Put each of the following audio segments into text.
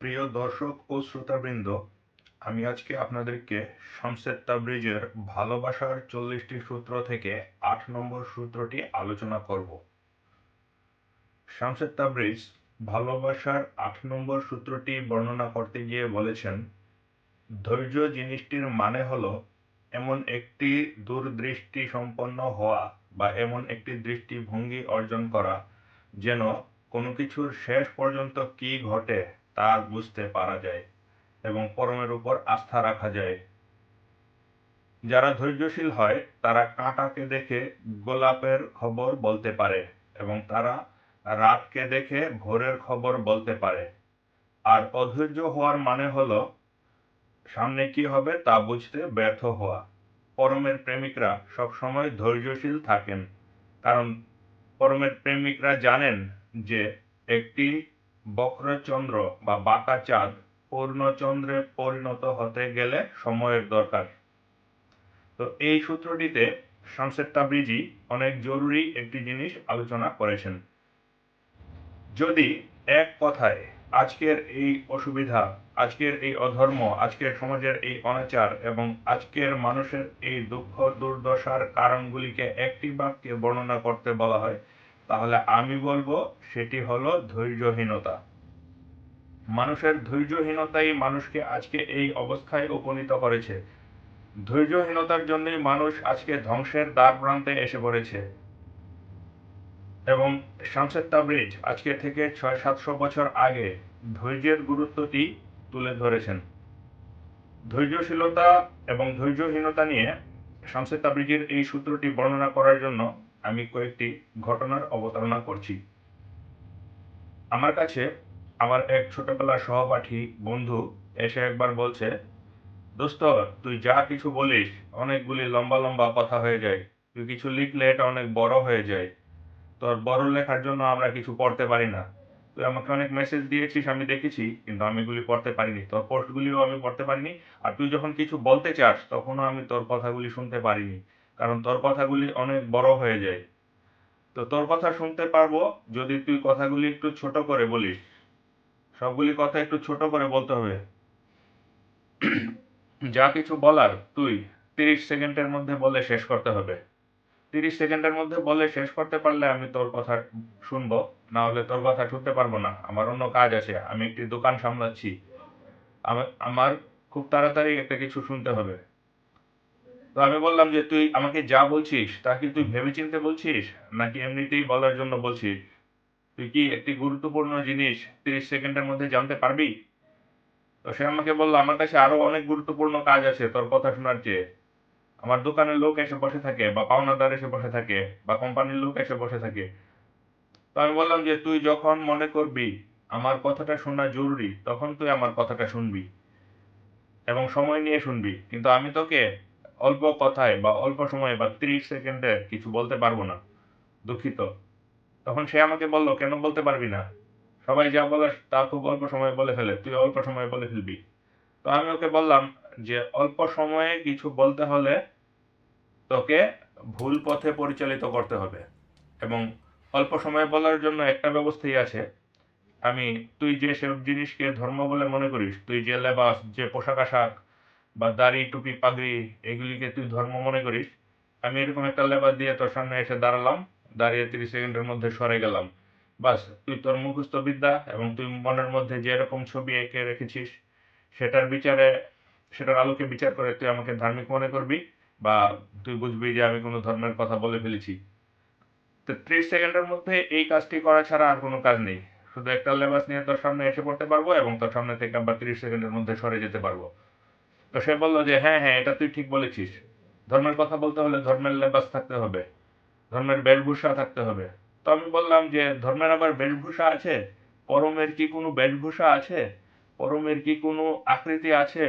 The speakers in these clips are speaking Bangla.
প্রিয় দর্শক ও শ্রোতাবৃন্দ, আমি আজকে আপনাদেরকে শামসেদ তাবরিজের ভালোবাসার চল্লিশটি সূত্র থেকে আট নম্বর সূত্রটি আলোচনা করব। শামসেদ তাবরিজ ভালোবাসার আট নম্বর সূত্রটি বর্ণনা করতে গিয়ে বলেছেন, ধৈর্য জিনিসটির মানে হল এমন একটি দূরদৃষ্টি সম্পন্ন হওয়া বা এমন একটি দৃষ্টিভঙ্গি অর্জন করা, যেন কোনো কিছুর শেষ পর্যন্ত কি ঘটে তা বুঝতে পারা যায় এবং পরমের উপর আস্থা রাখা যায়। যারা ধৈর্যশীল হয়, তারা কাঁটাকে দেখে গোলাপের খবর বলতে পারে এবং তারা রাতকে দেখে ভোরের খবর বলতে পারে। আর অধৈর্য হওয়ার মানে হলো, সামনে কি হবে তা বুঝতে ব্যর্থ হওয়া। পরমের প্রেমিকরা সবসময় ধৈর্যশীল থাকেন, কারণ পরমের প্রেমিকরা জানেন যে একটি বক্রচন্দ্র বা বাঁকা চাঁদ পূর্ণচন্দ্রে পরিণত হতে গেলে সময়ের দরকার। তো এই সূত্রটিতে শামসেদ তাবরিজি অনেক জরুরি একটি জিনিস আলোচনা করেছেন। যদি এক কথায় আজকের এই অসুবিধা, আজকের এই অধর্ম, আজকের সমাজের এই অনাচার এবং আজকের মানুষের এই দুঃখ দুর্দশার কারণগুলিকে একটি বাক্যে বর্ণনা করতে বলা হয় তাহলে আমি বলব সেটি হলো ধৈর্যহীনতা। মানুষের ধৈর্যহীনতাই মানুষকে আজকে এই অবস্থায় উপনীত করেছে। ধৈর্যহীনতার জন্যই মানুষ আজকে ধ্বংসের দ্বার প্রান্তে এসে পড়েছে। এবং শামসেদ তাবরিজ আজকে থেকে ছয় সাতশো বছর আগে ধৈর্যের গুরুত্বটি তুলে ধরেছেন। ধৈর্যশীলতা এবং ধৈর্যহীনতা নিয়ে শামসেদ তাবরিজের এই সূত্রটি বর্ণনা করার জন্য আমি কয়েকটি ঘটনার অবতারণা করছি। আমার কাছে আমার এক ছোটবেলার সহপাঠী বন্ধু এসে একবার বলছে, দোস্ত, তুই যা কিছু বলিস, অনেকগুলি লম্বা লম্বা কথা হয়ে যায়। তুই কিছু লিখলে এটা অনেক বড় হয়ে যায়। তোর বড় লেখার জন্য আমরা কিছু পড়তে পারি না। তুই আমাকে অনেক মেসেজ দিয়েছিস, আমি দেখেছি, কিন্তু আমি এগুলি পড়তে পারিনি। তোর পোস্টগুলিও আমি পড়তে পারিনি। আর তুই যখন কিছু বলতে চাস, তখনও আমি তোর কথাগুলি শুনতে পারিনি। কারণ তোর কথাগুলি অনেক বড় হয়ে যায়। তো তোর কথা শুনতে পারব, যদি তুই কথাগুলি একটু ছোট করে বলিস। সবগুলি কথা একটু ছোট করে বলতে হবে। যা কিছু বলার তুই তিরিশ সেকেন্ডের মধ্যে বলে শেষ করতে হবে। তিরিশ সেকেন্ডের মধ্যে বলে শেষ করতে পারলে আমি তোর কথা শুনব, না হলে তোর কথা শুনতে পারব না। আমার অন্য কাজ আছে, আমি একটি দোকান সামলাচ্ছি। আমার খুব তাড়াতাড়ি একটা কিছু শুনতে হবে। তো আমি বললাম যে, তুই আমাকে যা বলছিস, তা কি তুই ভেবে চিনতে বলছিস? নাকি এমনিতেই বলার জন্য বলছিস? তুই কি একটি গুরুত্বপূর্ণ জিনিস তিরিশ সেকেন্ডের মধ্যে জানতে পারবি? তো সে আমাকে বলল, আমার কাছে আরও অনেক গুরুত্বপূর্ণ কাজ আছে তোর কথা শোনার চেয়ে। আমার দোকানের লোক এসে বসে থাকে, বা পাওনাদার এসে বসে থাকে, বা কোম্পানির লোক এসে বসে থাকে। তো আমি বললাম যে, তুই যখন মনে করবি আমার কথাটা শোনা জরুরি, তখন তুই আমার কথাটা শুনবি এবং সময় নিয়ে শুনবি। কিন্তু আমি তোকে অল্প কথায় বা অল্প সময়ে বা তিরিশ সেকেন্ডে কিছু বলতে পারব না, দুঃখিত। তখন সে আমাকে বলল, কেন বলতে পারবি না? সবাই যা বলে তা খুব অল্প সময়ে বলে ফেলে, তুই অল্প সময়ে বলে ফেলবি। তো আমি ওকে বললাম যে, অল্প সময়ে কিছু বলতে হলে তোকে ভুল পথে পরিচালিত করতে হবে এবং অল্প সময় বলার জন্য একটা ব্যবস্থাই আছে। আমি, তুই যে সব জিনিসকে ধর্ম বলে মনে করিস, তুই যে লেবাস, যে পোশাক আশাক বা দাড়ি, টুপি, পাগড়ি, এগুলিকে তুই ধর্ম মনে করিস? আমি এরকম একটা লেবার দিয়ে তোর সামনে এসে দাঁড়ালাম, দাঁড়িয়ে তিরিশ সেকেন্ডের মধ্যে সরে গেলাম। বাস, তুই তোর মুখস্থ বিদ্যা এবং তুই মনের মধ্যে যে রকম ছবি এঁকে রেখেছিস, সেটার বিচারে, সেটার আলোকে বিচার করে তুই আমাকে ধার্মিক মনে করবি বা তুই বুঝবি যে আমি কোনো ধর্মের কথা বলে ফেলেছি। তো ত্রিশ সেকেন্ডের মধ্যে এই কাজটি করা ছাড়া আর কোনো কাজ নেই। শুধু একটা লেবাস নিয়ে তোর সামনে এসে পড়তে পারব এবং তোর সামনে থেকে আবার তিরিশ সেকেন্ডের মধ্যে সরে যেতে পারব। তো সে বলল যে হ্যাঁ হ্যাঁ এটা তুই ঠিক বলেছিস। ধর্মের কথা বলতে হলে ধর্মের লেবাস থাকতে হবে, ধর্মের বেশভূষা থাকতে হবে। তো আমি বললাম যে, ধর্মের আবার বেশভূষা আছে? পরমের কি কোনো বেশভূষা আছে? পরমের কি কোনো আকৃতি আছে?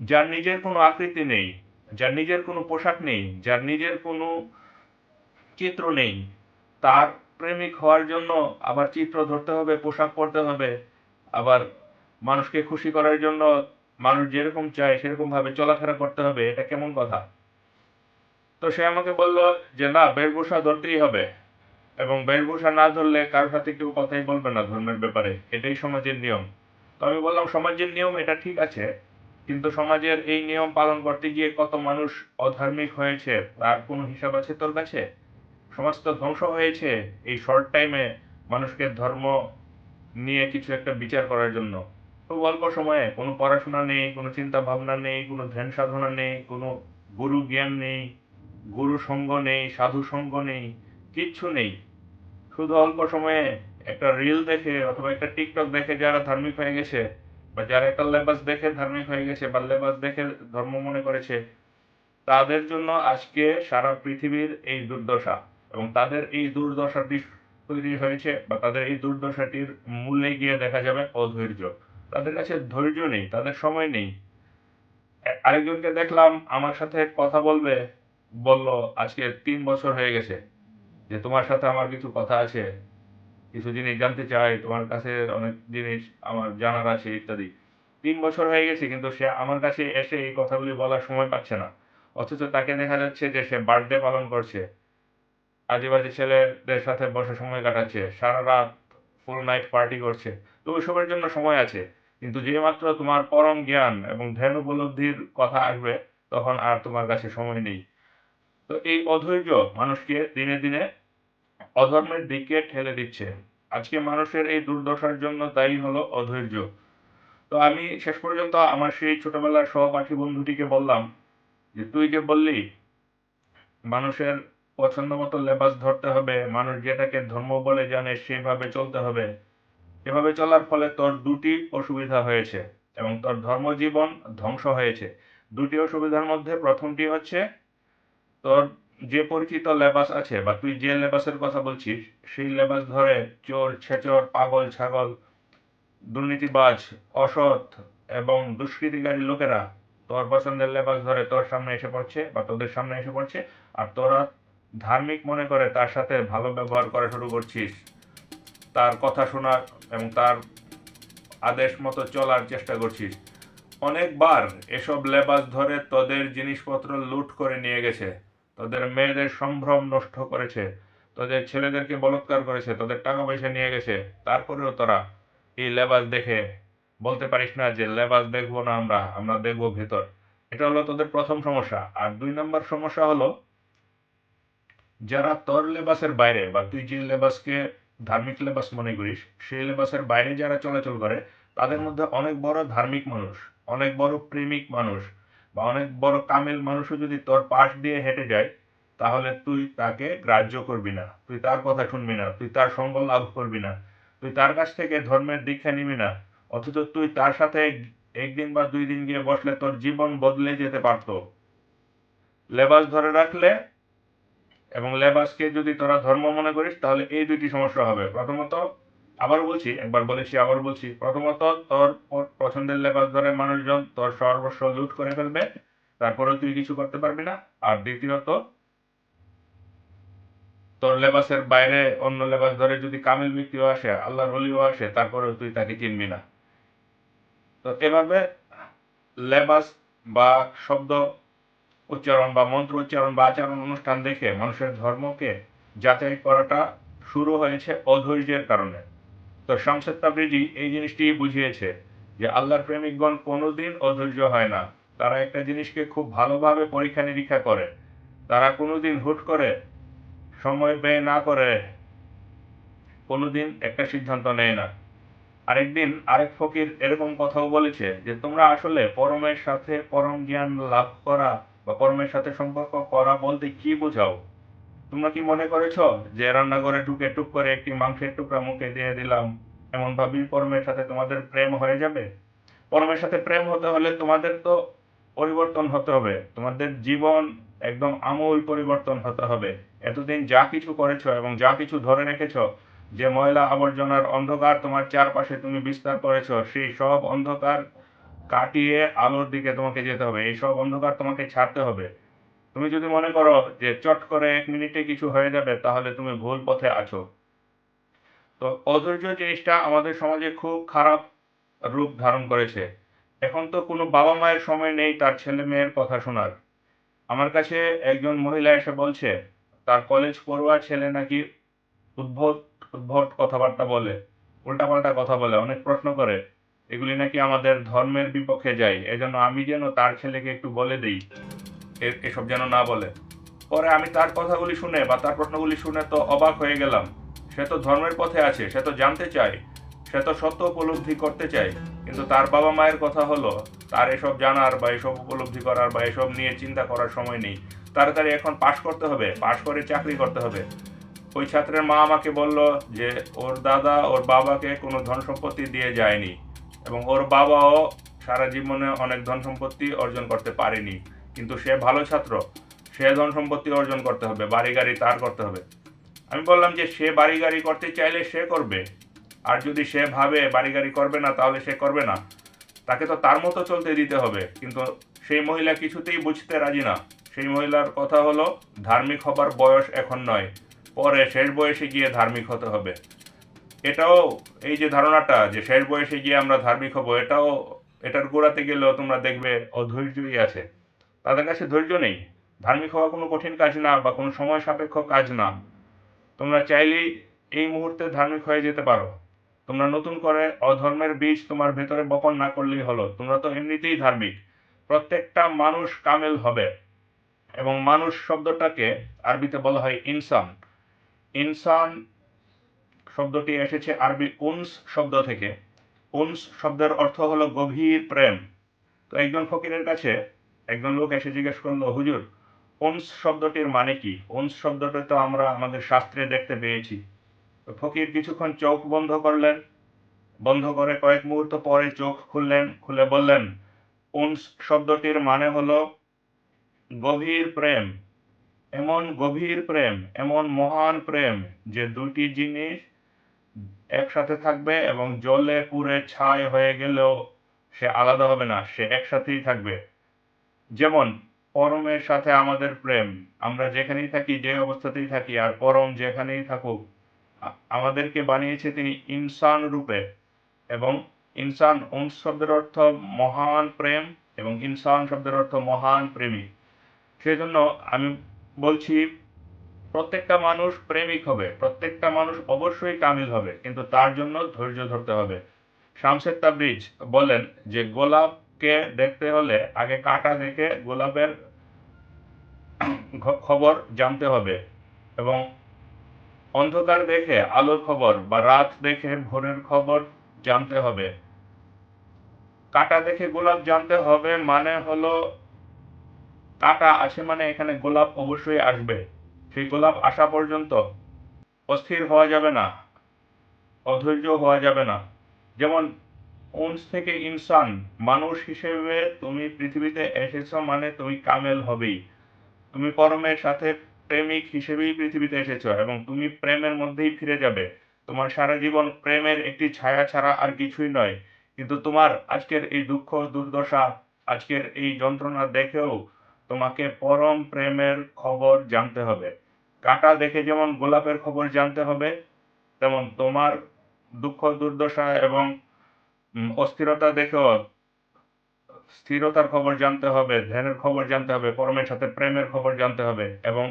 যার নিজের কোনো আকৃতি নেই, যার নিজের কোনো পোশাক নেই, যার নিজের কোনো চিত্র নেই, তার প্রেমিক হওয়ার জন্য আবার চিত্র ধরতে হবে, পোশাক পরতে হবে, আবার মানুষকে খুশি করার জন্য মানুষ যেরকম চায় সেরকম ভাবে চলাফেরা করতে হবে, এটা কেমন কথা? তো সে আমাকে বলল যে, না, বেশভূষা ধরতেই হবে এবং বেশভূষা না ধরলে কারোর সাথে কেউ কথাই বলবে না ধর্মের ব্যাপারে। এটাই সমাজের নিয়ম। তো আমি বললাম, সমাজের নিয়ম এটা ঠিক আছে, কিন্তু সমাজের এই নিয়ম পালন করতে গিয়ে কত মানুষ অধার্মিক হয়েছে, তার কোনো হিসাব আছে তোর কাছে? সমাজ তো ধ্বংস হয়েছে এই শর্ট টাইমে মানুষকে ধর্ম নিয়ে কিছু একটা বিচার করার জন্য। খুব অল্প সময়ে কোনো পড়াশোনা নেই, কোনো চিন্তা ভাবনা নেই, কোনো ধ্যান সাধনা নেই, কোনো গুরু জ্ঞান নেই, গুরু সঙ্গ নেই, সাধু সঙ্গ নেই, কিচ্ছু নেই। শুধু অল্প সময়ে একটা রিল দেখে অথবা একটা টিকটক দেখে যারা ধার্মিক হয়ে গেছে বা যারা একটা লেবাস দেখে ধার্মিক হয়ে গেছে বা লেবাস দেখে ধর্ম মনে করেছে, তাদের জন্য আজকে সারা পৃথিবীর এই দুর্দশা এবং তাদের এই দুর্দশাটি তৈরি হয়েছে বা তাদের এই দুর্দশাটির মূলে গিয়ে দেখা যাবে অধৈর্য। তাদের কাছে ধৈর্য নেই, তাদের সময় নেই। আরেকজনকে দেখলাম, আমার সাথে কথা বলবে, বলল, আজকে তিন বছর হয়ে গেছে যে তোমার সাথে আমার কিছু কথা আছে, কিছু জিনিস জানতে চাই, তোমার কাছে অনেক জিনিস আমার জানার আছে, ইত্যাদি। তিন বছর হয়ে গেছে, কিন্তু সে আমার কাছে এসে এই কথাগুলি বলার সময় পাচ্ছে না। অথচ তাকে দেখা যাচ্ছে যে সে বার্থডে পালন করছে। আদিবাসী ছেলেদের সাথে বসে সময় কাটাচ্ছে, সারা রাত ফুল নাইট পার্টি করছে। তো ওইসবের জন্য সময় আছে। কিন্তু যে মাত্র তোমার পরম জ্ঞান এবং ধ্যান উপলব্ধির কথা আসবে, তখন আর তোমার কাছে সময় নেই। তো এই অধৈর্য মানুষকে দিনে দিনে অধর্মের দিকে ঠেলে দিচ্ছে। আজকে মানুষের এই দুর্দশার জন্য দায়ী হলো অধৈর্য। তো আমি শেষ পর্যন্ত আমার সেই ছোটবেলার সহপাঠী বন্ধুটিকে বললাম যে, তুই যে বললি, মানুষের পছন্দ মতো লেবাস ধরতে হবে, মানুষ যেটাকে ধর্ম বলে জানে সেভাবে চলতে হবে এভাবে চলার ফলে তোর দুটি অসুবিধা হয়েছে এবং তোর ধর্মজীবন ধ্বংস হয়েছে। দুটি অসুবিধার মধ্যে প্রথমটি হচ্ছে তোর যে পরিচিত লেবাস আছে বা তুই যে লেবাসের কথা বলছিস, সেই লেবাস ধরে চোর, ছেচর, পাগল, ছাগল, দুর্নীতিবাজ, অসৎ এবং দুষ্কৃতিকারী লোকেরা তোর পছন্দের লেবাস ধরে তোর সামনে এসে পড়ছে বা তোদের সামনে এসে পড়ছে। আর তোরা ধার্মিক মনে করে তার সাথে ভালো ব্যবহার করা শুরু করছিস। তার কথা শোনার এবং তার আদেশ মতো চলার চেষ্টা করছিস। অনেকবার এসব লেবাস ধরে তোদের জিনিসপত্র লুট করে নিয়ে গেছে। তোদের মেয়েদের সম্ভ্রম নষ্ট করেছে। তোদের ছেলেদেরকে বলৎকার করেছে। তোদের টাকা পয়সা নিয়ে গেছে। তারপরেও তোরা এই লেবাস দেখে বলতে পারিস না যে লেবাস দেখব না আমরা আমরা দেখব ভেতর। এটা হলো তোদের প্রথম সমস্যা। আর দুই নম্বর সমস্যা হলো যারা তোর লেবাসের বাইরে বা তুই যে লেবাসকে ধার্মিক লেবাস মনে করিস সেই লেবাসের বাইরে যারা চলাচল করে, তাদের মধ্যে অনেক বড় ধার্মিক মানুষ, অনেক বড় প্রেমিক মানুষ, বা অনেক বড় কামেল মানুষও যদি তোর পাশ দিয়ে হেঁটে যায়, তাহলে তুই তাকে গ্রাহ্য করবি না, তুই তার কথা শুনবি না, তুই তার সঙ্গ লাভ করবি না, তুই তার কাছ থেকে ধর্মের দীক্ষা নিবি না, অথচ তুই তার সাথে একদিন বা দুই দিন গিয়ে বসলে তোর জীবন বদলে যেতে পারতো। লেবাস ধরে রাখলে এবং লেবাসকে যদি তোরা ধর্ম মনে করিস, তাহলে এই দুইটি সমস্যা হবে। প্রথমত আবার বলছি, একবার বলেছি আবার বলছি, প্রথমত তোর পছন্দের লেবাস ধরে মানুষজন তোর সর্বস্ব লুট করে ফেলবে তারপরে তুই কিছু করতে পারবি না। আর দ্বিতীয়ত, তোর লেবাসের বাইরে অন্য লেবাস ধরে যদি কামিল ব্যক্তিও আসে, আল্লাহর অলিও আসে, তারপরেও তুই তাকে চিনবি না। তো এভাবে লেবাস বা শব্দ উচ্চারণ বা মন্ত্র উচ্চারণ বা আচরণ অনুষ্ঠান দেখে মানুষের ধর্মকে যাচাই করাটা শুরু হয়েছে অধৈর্যের কারণে। তো শামসেদ তাবরিজি এই জিনিসটি বুঝিয়েছে যে আল্লাহর প্রেমিকগণ কোনোদিন অধৈর্য হয় না। তারা একটা জিনিসকে খুব ভালোভাবে পরীক্ষা নিরীক্ষা করে। তারা কোনোদিন হুট করে সময় ব্যয় না করে, কোনোদিন একটা সিদ্ধান্ত নেয় না। আরেকদিন আরেক ফকির এরকম কথাও বলেছে যে, তোমরা আসলে পরমের সাথে পরম জ্ঞান লাভ করা বা কর্মের সাথে সম্পর্ক করা বলতে কি বোঝাও? তোমরা কি মনে করেছ যে রান্নাঘরে ঢুকে টুক করে একটি মাংসের টুকরা মুখে দিয়ে দিলাম, এমন ভাবেই পরমের সাথে তোমাদের প্রেম হয়ে যাবে? পরমের সাথে প্রেম হতে হলে তোমাদের তো পরিবর্তন হতে হবে, তোমাদের জীবন একদম আমূল পরিবর্তন হতে হবে। এতদিন যা কিছু করেছ এবং যা কিছু ধরে রেখেছো, যে ময়লা আবর্জনার অন্ধকার তোমার চারপাশে তুমি বিস্তার করেছ, সেই সব অন্ধকার কাটিয়ে আলোর দিকে তোমাকে যেতে হবে। এই সব অন্ধকার তোমাকে ছাড়তে হবে। তুমি যদি মনে করো যে চট করে এক মিনিটে কিছু হয়ে যাবে, তাহলে তুমি ভুল পথে আছো। তো অধৈর্য জিনিসটা আমাদের সমাজে খুব খারাপ রূপ ধারণ করেছে। এখন তো কোনো বাবা মায়ের সময় নেই তার ছেলে মেয়ের কথা শোনার। আমার কাছে একজন মহিলা এসে বলছে, তার কলেজ পড়ুয়ার ছেলে নাকি উদ্ভট উদ্ভট কথাবার্তা বলে, উল্টাপাল্টা কথা বলে, অনেক প্রশ্ন করে। এগুলি নাকি আমাদের ধর্মের বিপক্ষে যায়, এজন্য আমি যেন তার ছেলেকে একটু বলে দিই। এসব যেন না বলে। পরে আমি তার কথাগুলি শুনে বা তার প্রশ্নগুলি শুনে তো অবাক হয়ে গেলাম। সে তো ধর্মের পথে আছে, সে তো জানতে চায়, সে তো সত্য উপলব্ধি করতে চায়। কিন্তু তার বাবা মায়ের কথা হলো, তার এসব জানার বা এসব উপলব্ধি করার বা এসব নিয়ে চিন্তা করার সময় নেই। তাড়াতাড়ি এখন পাশ করতে হবে, পাশ করে চাকরি করতে হবে। ওই ছাত্রের মা আমাকে বলল যে, ওর দাদা ওর বাবাকে কোনো ধন সম্পত্তি দিয়ে যায়নি। এবং ওর বাবাও সারা জীবনে অনেক ধন সম্পত্তি অর্জন করতে পারেনি। কিন্তু সে ভালো ছাত্র, সে ধন সম্পত্তি অর্জন করতে হবে, বাড়ি গাড়ি তার করতে হবে। আমি বললাম যে সে বাড়ি গাড়ি করতে চাইলে সে করবে। আর যদি সে ভাবে বাড়ি গাড়ি করবে না, তাহলে সে করবে না। তাকে তো তার মতো চলতে দিতে হবে, কিন্তু সেই মহিলা কিছুতেই বুঝতে রাজি না। সেই মহিলার কথা হলো, ধার্মিক হবার বয়স এখন নয়, পরে শেষ বয়সে গিয়ে ধার্মিক হতে হবে। এটাও এই যে ধারণাটা যে শেষ বয়সে গিয়ে আমরা ধার্মিক হব, এটাও এটার গোড়াতে গেলেও তোমরা দেখবে অধৈর্যই আছে। তাদের কাছে ধৈর্য নেই। ধার্মিক হওয়া কোনো কঠিন কাজ না বা কোনো সময় সাপেক্ষ কাজ না। তোমরা চাইলেই এই মুহূর্তে ধার্মিক হয়ে যেতে পারো। তোমরা নতুন করে অধর্মের বীজ তোমার ভেতরে বপন না করলেই হলো। তোমরা তো এমনিতেই ধার্মিক। প্রত্যেকটা মানুষ কামেল হবে এবং মানুষ শব্দটাকে আরবিতে বলা হয় ইনসান। ইনসান শব্দটি এসেছে আরবি উনস শব্দ থেকে। উনস শব্দের অর্থ হলো গভীর প্রেম। তো একজন ফকিরের কাছে একজন লোক এসে জিজ্ঞেস করল, হুজুর, উনস শব্দটির মানে কি? উনস শব্দটা তো আমরা আমাদের শাস্ত্রে দেখতে পেয়েছি। তো ফকির কিছুক্ষণ চোখ বন্ধ করলেন। বন্ধ করে কয়েক মুহূর্ত পরে চোখ খুললেন, খুলে বললেন, উনস শব্দটির মানে হলো গভীর প্রেম। এমন গভীর প্রেম, এমন মহান প্রেম যে দুটি জিনিস একসাথে থাকবে এবং জলে পুড়ে ছাই হয়ে গেলেও সে আলাদা হবে না, সে একসাথেই থাকবে। যেমন, পরমের সাথে আমাদের প্রেম। আমরা যেখানেই থাকি, যে অবস্থাতেই থাকি, আর পরম যেখানেই থাকুক আমাদেরকে বানিয়েছে তিনি ইনসান রূপে। এবং ইনসান উনস শব্দের অর্থ মহান প্রেম এবং ইনসান শব্দের অর্থ মহান প্রেমী। সেজন্য আমি বলছি প্রত্যেকটা মানুষ প্রেমিক হবে, প্রত্যেকটা মানুষ অবশ্যই কামিল হবে, কিন্তু তার জন্য ধৈর্য ধরতে হবে। শামসের তাবরিজ বলেন যে, গোলাপকে দেখতে হলে আগে কাটা দেখে গোলাপের খবর জানতে হবে এবং অন্ধকার দেখে আলোর খবর বা রাত দেখে ভোরের খবর জানতে হবে। কাটা দেখে গোলাপ জানতে হবে মানে হলো কাটা আসে মানে এখানে গোলাপ অবশ্যই আসবে। সেই গোলাপ আসা পর্যন্ত অস্থির হওয়া যাবে না, অধৈর্য হওয়া যাবে না। যেমন উনস থেকে ইনসান, মানুষ হিসেবে তুমি পৃথিবীতে এসেছ মানে তুমি কামেল হবেই। তুমি পরমের সাথে প্রেমিক হিসেবেই পৃথিবীতে এসেছ এবং তুমি প্রেমের মধ্যেই ফিরে যাবে। তোমার সারা জীবন প্রেমের একটি ছায়া ছাড়া আর কিছুই নয়। কিন্তু তোমার আজকের এই দুঃখ, দুর্দশা, আজকের এই যন্ত্রণা দেখেও তোমাকে পরম প্রেমের খবর জানতে হবে। কাটা দেখে যেমন গোলাপের খবর জানতে হবে, তেমন তোমার দুঃখ, দুর্দশা এবং অস্থিরতা দেখেও স্থিরতার খবর জানতে হবে, ধ্যানের খবর জানতে হবে পরমের সাথে প্রেমের খবর জানতে হবে এবং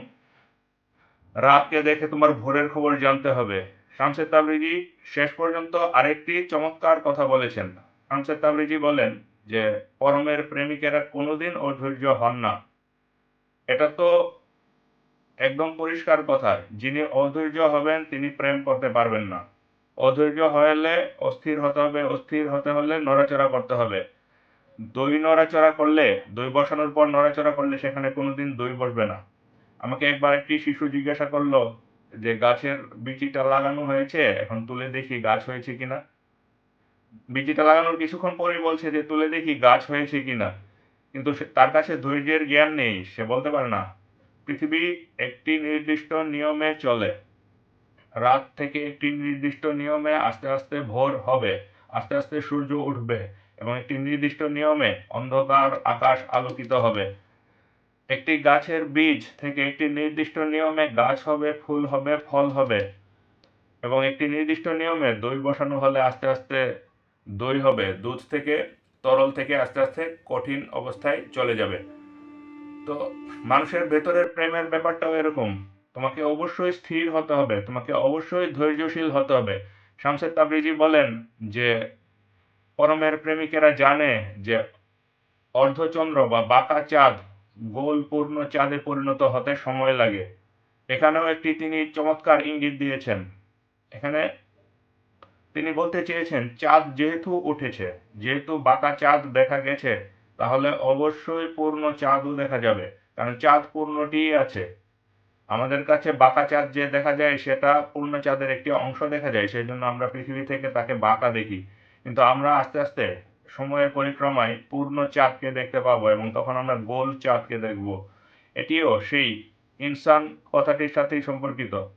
রাতকে দেখে তোমার ভোরের খবর জানতে হবে। শামসের তাবরিজি শেষ পর্যন্ত আরেকটি চমৎকার কথা বলেছেন। শামসের তাবরিজি বলেন যে, পরমের প্রেমিকেরা কোনোদিন অধৈর্য হন না। এটা তো একদম পরিষ্কার কথা, যিনি অধৈর্য হবেন তিনি প্রেম করতে পারবেন না। অধৈর্য হলে অস্থির হতে হবে, অস্থির হতে হলে নড়াচড়া করতে হবে। দই নড়াচড়া করলে, দই বসানোর পর নড়াচড়া করলে সেখানে কোনোদিন দই বসবে না। আমাকে একবার একটি শিশু জিজ্ঞাসা করল যে, গাছের বিচিটা লাগানো হয়েছে? এখন তুলে দেখি গাছ হয়েছে কিনা? বিচিটা লাগানোর কিছুক্ষণ পরেই বলছে যে, তুলে দেখি গাছ হয়েছে কিনা? কিন্তু তার কাছে ধৈর্যের জ্ঞান নেই, সে বলতে পারে না। পৃথিবী একটি নির্দিষ্ট নিয়মে চলে। রাত থেকে একটি নির্দিষ্ট নিয়মে আস্তে আস্তে ভোর হবে, আস্তে আস্তে সূর্য উঠবে এবং একটি নির্দিষ্ট নিয়মে অন্ধকার আকাশ আলোকিত হবে। একটি গাছের বীজ থেকে একটি নির্দিষ্ট নিয়মে গাছ হবে, ফুল হবে, ফল হবে এবং একটি নির্দিষ্ট নিয়মে দই বসানো হলে আস্তে আস্তে দই হবে। দুধ থেকে, তরল থেকে আস্তে আস্তে কঠিন অবস্থায় চলে যাবে। তো মানুষের ভেতরের প্রেমের ব্যাপারটাও এরকম। তোমাকে অবশ্যই স্থির হতে হবে, তোমাকে অবশ্যই ধৈর্যশীল হতে হবে। শামসের তাবরিজি বলেন যে, পরমের প্রেমিকেরা জানে যে অর্ধচন্দ্র বা বাঁকা চাঁদ গোল পূর্ণ চাঁদে পরিণত হতে সময় লাগে। এখানেও একটি তিনি চমৎকার ইঙ্গিত দিয়েছেন। এখানে তিনি বলতে চেয়েছেন, চাঁদ যেহেতু উঠেছে, যেহেতু বাঁকা চাঁদ দেখা গেছে তাহলে অবশ্যই পূর্ণ চাঁদও দেখা যাবে। কারণ চাঁদ পূর্ণটিই আছে। আমাদের কাছে বাঁকা চাঁদ যে দেখা যায়, সেটা পূর্ণ চাঁদের একটি অংশ দেখা যায়। সেই জন্য আমরা পৃথিবী থেকে তাকে বাঁকা দেখি। কিন্তু আমরা আস্তে আস্তে সময়ের পরিক্রমায় পূর্ণ চাঁদকে দেখতে পাবো এবং তখন আমরা গোল চাঁদকে দেখব। এটিও সেই ইনসান কথাটির সাথেই সম্পর্কিত।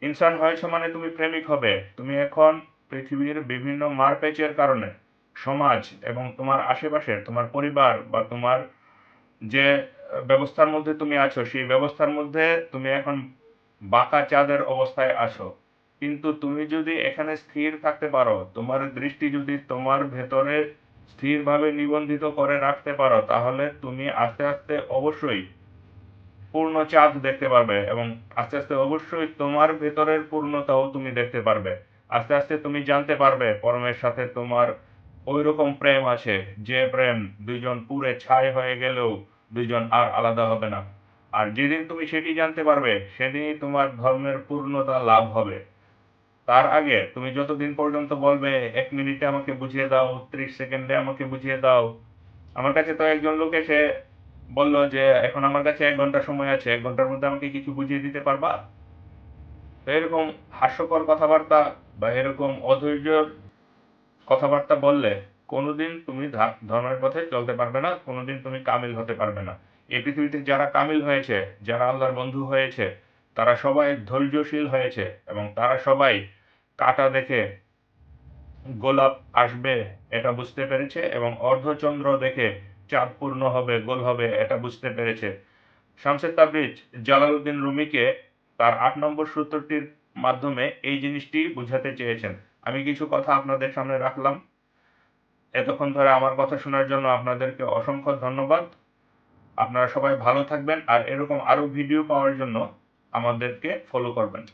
ইনসান হয়েছে মানে তুমি প্রেমিক হবে। তুমি এখন পৃথিবীর বিভিন্ন মারপেচের কারণে সমাজ এবং তোমার আশেপাশের তোমার পরিবার বা তোমার যে ব্যবস্থার মধ্যে তুমি আছো, সেই ব্যবস্থার মধ্যে তুমি এখন বাঁকা চাঁদের অবস্থায় আছো। কিন্তু তুমি যদি এখানে স্থির থাকতে পারো, তোমার দৃষ্টি যদি তোমার ভেতরে স্থিরভাবে নিবন্ধিত করে রাখতে পারো, তাহলে তুমি আস্তে আস্তে অবশ্যই পূর্ণ চাঁদ দেখতে পারবে এবং আস্তে আস্তে অবশ্যই তোমার ভেতরের পূর্ণতাও তুমি দেখতে পারবে। আস্তে আস্তে তুমি জানতে পারবে পরমের সাথে তোমার ওই রকম প্রেম আছে, যে প্রেম দুইজন পুরে ছাই হয়ে গেলেও দুইজন আর আলাদা হবে না। আর যেদিন তুমি সেটি জানতে পারবে, সেদিনই তোমার ধর্মের পূর্ণতা লাভ হবে। তার আগে তুমি যতদিন পর্যন্ত বলবে, এক মিনিটে আমাকে বুঝিয়ে দাও, ত্রিশ সেকেন্ডে আমাকে বুঝিয়ে দাও। আমার কাছে তো একজন লোক এসে বলল যে, এখন আমার কাছে এক ঘণ্টা সময় আছে, এক ঘণ্টার মধ্যে আমাকে কিছু বুঝিয়ে দিতে পারবা? তো এরকম হাস্যকর কথাবার্তা বা এরকম অধৈর্য কথাবার্তা বললে কোনোদিন তুমি ধর্মের পথে চলতে পারবে না, কোনোদিন তুমি কামিল হতে পারবে না। এই পৃথিবীতে যারা কামিল হয়েছে, যারা আল্লাহর বন্ধু হয়েছে, তারা সবাই ধৈর্যশীল হয়েছে এবং তারা সবাই কাটা দেখে গোলাপ আসবে এটা বুঝতে পেরেছে এবং অর্ধচন্দ্র দেখে চাঁদ পূর্ণ হবে, গোল হবে এটা বুঝতে পেরেছে। শামসের তাবরিজ জালালউদ্দিন রুমিকে তার আট নম্বর সূত্রটির মাধ্যমে এই জিনিসটি বুঝাতে চেয়েছেন। আমি কিছু কথা আপনাদের সামনে রাখলাম। এতক্ষণ ধরে আমার কথা শোনার জন্য আপনাদেরকে অসংখ্য ধন্যবাদ। আপনারা সবাই ভালো থাকবেন আর এরকম আরও ভিডিও পাওয়ার জন্য আমাদেরকে ফলো করবেন।